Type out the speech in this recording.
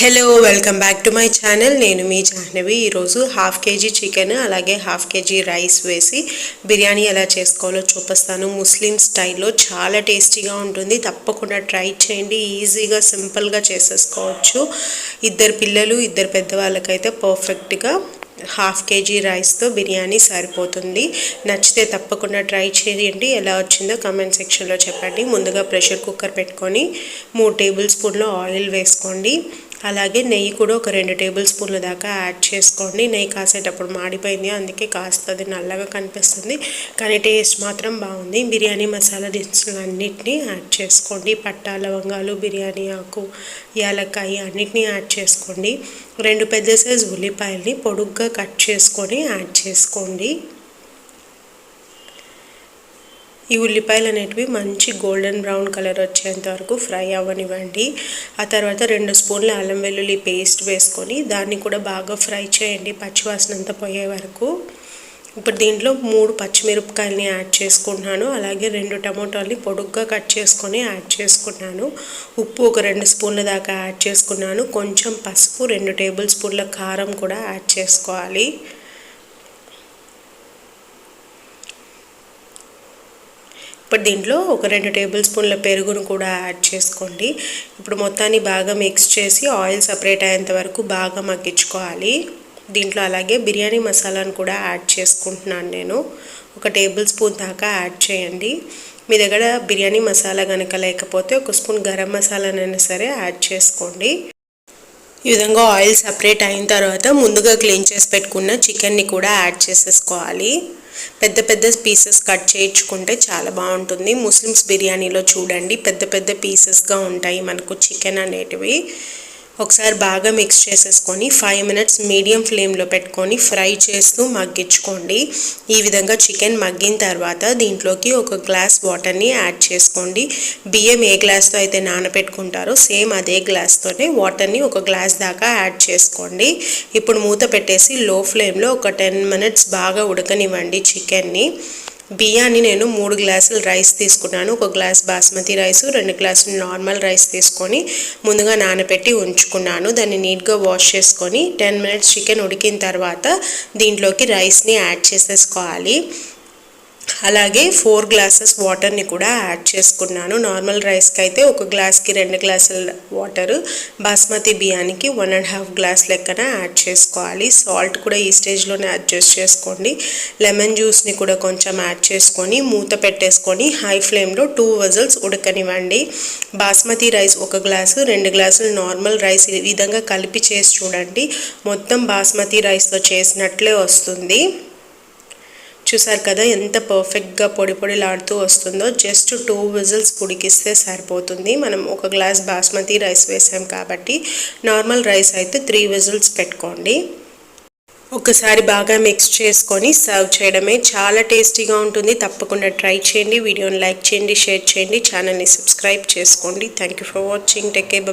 Hello welcome back to my channel నేను మీ జాహ్నవి. ఈరోజు హాఫ్ కేజీ చికెన్ అలాగే హాఫ్ కేజీ రైస్ వేసి బిర్యానీ ఎలా చేసుకోవాలో చూపిస్తాను. ముస్లిం స్టైల్లో చాలా టేస్టీగా ఉంటుంది. తప్పకుండా ట్రై చేయండి. ఈజీగా సింపుల్గా చేసేసుకోవచ్చు. ఇద్దరు పిల్లలు ఇద్దరు పెద్దవాళ్ళకైతే పర్ఫెక్ట్గా హాఫ్ కేజీ రైస్తో బిర్యానీ సరిపోతుంది. నచ్చితే తప్పకుండా ట్రై చేయండి. ఎలా వచ్చిందో కమెంట్ సెక్షన్లో చెప్పండి. ముందుగా ప్రెషర్ కుక్కర్ పెట్టుకొని మూడు టేబుల్ స్పూన్లో ఆయిల్ వేసుకోండి. అలాగే నెయ్యి కూడా ఒక రెండు టేబుల్ స్పూన్ల దాకా యాడ్ చేసుకోండి. నెయ్యి కాసేటప్పుడు మాడిపోయింది. అందుకే కాస్తుంది నల్లగా కనిపిస్తుంది. కానీ టేస్ట్ మాత్రం బాగుంది. బిర్యానీ మసాలా దినుసులు అన్నిటినీ యాడ్ చేసుకోండి. పట్టా లవంగాలు బిర్యానీ ఆకు యాలక్కాయ అన్నిటినీ యాడ్ చేసుకోండి. రెండు పెద్ద సైజు ఉల్లిపాయల్ని పొడుగ్గా కట్ చేసుకొని యాడ్ చేసుకోండి. ఈ ఉల్లిపాయలు అనేటివి మంచి గోల్డెన్ బ్రౌన్ కలర్ వచ్చేంత వరకు ఫ్రై అవ్వనివ్వండి. ఆ తర్వాత రెండు స్పూన్ల అల్లం వెల్లుల్లి పేస్ట్ వేసుకొని దాన్ని కూడా బాగా ఫ్రై చేయండి పచ్చివాసన అంతా పోయే వరకు. ఇప్పుడు దీంట్లో మూడు పచ్చిమిరపకాయలని యాడ్ చేసుకుంటున్నాను. అలాగే రెండు టమోటాలని పొడుగ్గా కట్ చేసుకొని యాడ్ చేసుకున్నాను. ఉప్పు ఒక రెండు స్పూన్ల దాకా యాడ్ చేసుకున్నాను. కొంచెం పసుపు రెండు టేబుల్ స్పూన్ల కారం కూడా యాడ్ చేసుకోవాలి. ఇప్పుడు దీంట్లో ఒక రెండు టేబుల్ స్పూన్ల పెరుగును కూడా యాడ్ చేసుకోండి. ఇప్పుడు మొత్తాన్ని బాగా మిక్స్ చేసి ఆయిల్ సపరేట్ అయ్యేంత వరకు బాగా మగ్గించుకోవాలి. దీంట్లో అలాగే బిర్యానీ మసాలాను కూడా యాడ్ చేసుకుంటున్నాను నేను. ఒక టేబుల్ స్పూన్ దాకా యాడ్ చేయండి. మీ దగ్గర బిర్యానీ మసాలా కనుక లేకపోతే ఒక స్పూన్ గరం మసాలానైనా సరే యాడ్ చేసుకోండి. ఈ విధంగా ఆయిల్ సపరేట్ అయిన తర్వాత ముందుగా క్లీన్ చేసి పెట్టుకున్న చికెన్ని కూడా యాడ్ చేసేసుకోవాలి. పెద్ద పెద్ద పీసెస్ కట్ చేయించుకుంటే చాలా బాగుంటుంది. ముస్లిమ్స్ బిర్యానీలో చూడండి పెద్ద పెద్ద పీసెస్గా ఉంటాయి మనకు చికెన్ అనేటివి. ఒకసారి బాగా మిక్స్ చేసేసుకొని ఫైవ్ మినిట్స్ మీడియం ఫ్లేమ్లో పెట్టుకొని ఫ్రై చేస్తూ మగ్గించుకోండి. ఈ విధంగా చికెన్ మగ్గిన తర్వాత దీంట్లోకి ఒక గ్లాస్ వాటర్ని యాడ్ చేసుకోండి. బియ్యం ఏ గ్లాస్తో అయితే నానబెట్టుకుంటారో సేమ్ అదే గ్లాస్తోనే వాటర్ని ఒక గ్లాస్ దాకా యాడ్ చేసుకోండి. ఇప్పుడు మూత పెట్టేసి లో ఫ్లేమ్లో ఒక టెన్ మినిట్స్ బాగా ఉడకనివ్వండి చికెన్ని బియ్యాన్ని నేను మూడు గ్లాసులు రైస్ తీసుకున్నాను. ఒక గ్లాస్ బాస్మతి రైస్ రెండు గ్లాసులు నార్మల్ రైస్ తీసుకొని ముందుగా నానబెట్టి ఉంచుకున్నాను. దాన్ని నీట్గా వాష్ చేసుకొని టెన్ మినిట్స్ చికెన్ ఉడికిన తర్వాత దీంట్లోకి రైస్ని యాడ్ చేసేసుకోవాలి. అలాగే ఫోర్ గ్లాసెస్ వాటర్ని కూడా యాడ్ చేసుకున్నాను. నార్మల్ రైస్కి అయితే ఒక గ్లాస్కి రెండు గ్లాసుల వాటర్ బాస్మతి బియ్యానికి వన్ అండ్ హాఫ్ గ్లాస్ లెక్కన యాడ్ చేసుకోవాలి. సాల్ట్ కూడా ఈ స్టేజ్లోనే అడ్జస్ట్ చేసుకోండి. లెమన్ జ్యూస్ని కూడా కొంచెం యాడ్ చేసుకొని మూత పెట్టేసుకొని హై ఫ్లేమ్లో టూ వజల్స్ ఉడకనివ్వండి. బాస్మతి రైస్ ఒక గ్లాసు రెండు గ్లాసులు నార్మల్ రైస్ ఈ విధంగా కలిపి చేసి చూడండి. మొత్తం బాస్మతి రైస్తో చేసినట్లే వస్తుంది. చూసారు కదా ఎంత పర్ఫెక్ట్గా పొడి పొడిలాడుతూ వస్తుందో. జస్ట్ టూ విజిల్స్ ఉడికిస్తే సరిపోతుంది. మనం ఒక గ్లాస్ బాస్మతి రైస్ వేసాం కాబట్టి నార్మల్ రైస్ అయితే త్రీ విజిల్స్ పెట్టుకోండి. ఒకసారి బాగా మిక్స్ చేసుకొని సర్వ్ చేయడమే చాలా టేస్టీగా ఉంటుంది. తప్పకుండా ట్రై చేయండి వీడియోని లైక్ చేయండి షేర్ చేయండి ఛానల్ని సబ్స్క్రైబ్ చేసుకోండి. Thank you for watching tech